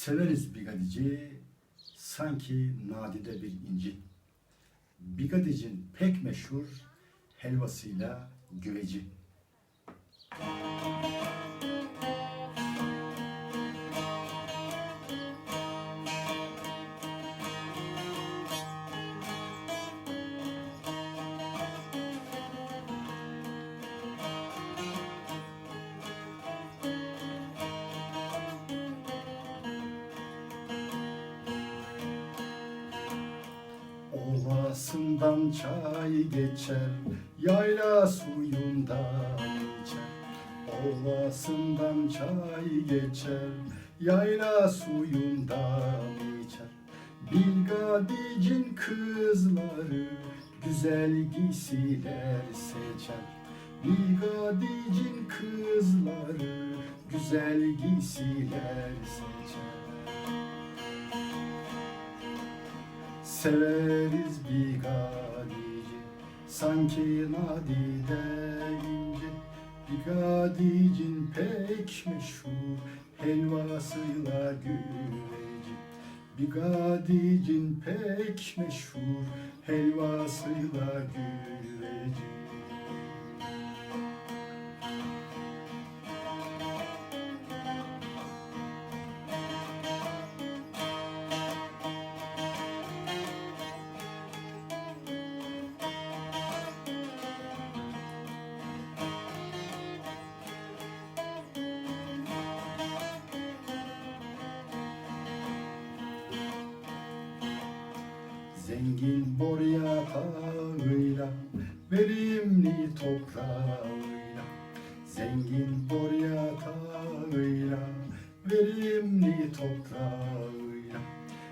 Severiz bigadici, sanki nadide bir inci. Bigadicin pek meşhur helvasıyla güveci. Ovasından çay geçer, yayla suyundan içer. Ovasından çay geçer, yayla suyundan içer. Bilgadicin kızları güzel giysiler seçer. Bilgadicin kızları güzel giysiler seçer. Severiz bir gadici Sanki nadide ince Bir gadicin pek meşhur Helvasıyla güveci. Bir gadicin pek meşhur Helvasıyla güveci bor yatağıyla, verimli toprağıyla. Zengin bor yatağıyla, verimli toprağıyla.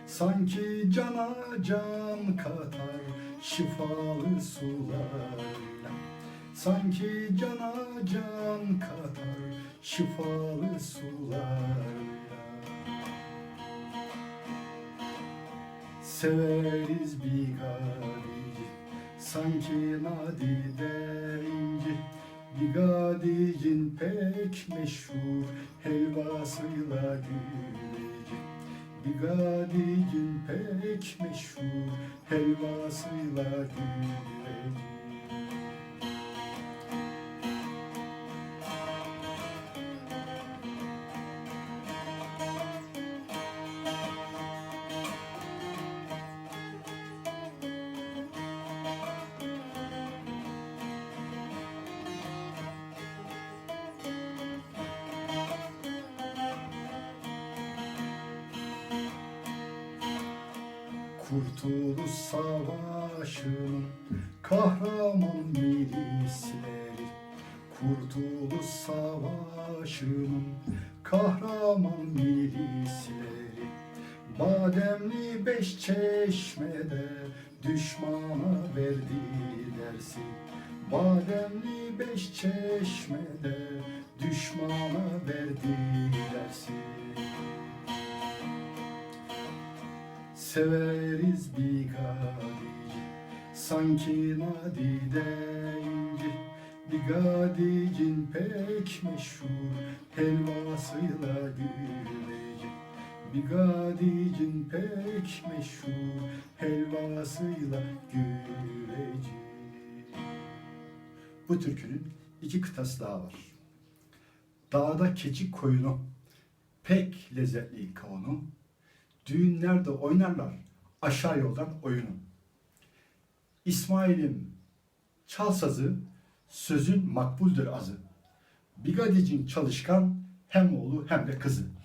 Sanki cana can katar şifalı sularıyla. Sanki cana can katar şifalı sularıyla. Severiz bir gadici Sanki nadide inci. Bir gadicin pek meşhur Helvasıyla güveci Bir gadicin pek meşhur Helvasıyla güveci Kurtuluş Savaşı'nın kahraman milisleri. Kurtuluş Savaşı'nın kahraman milisleri. Bademli beş çeşmede düşmana verdi dersi. Bademli beş çeşmede düşmana verdi dersi Severiz bir gadici. Sanki nadide inci. Bir gadicin pek meşhur Helvasıyla güveci Bir gadicin pek meşhur Helvasıyla güveci Bu türkünün iki kıtası daha var. Dağda keçi koyunu Pek lezzetli kavunu Düğünlerde oynarlar aşağı yoldan oyunu. İsmail'im çal sazı, sözün makbuldür azı. Bigadicin çalışkan hem oğlu hem de kızı.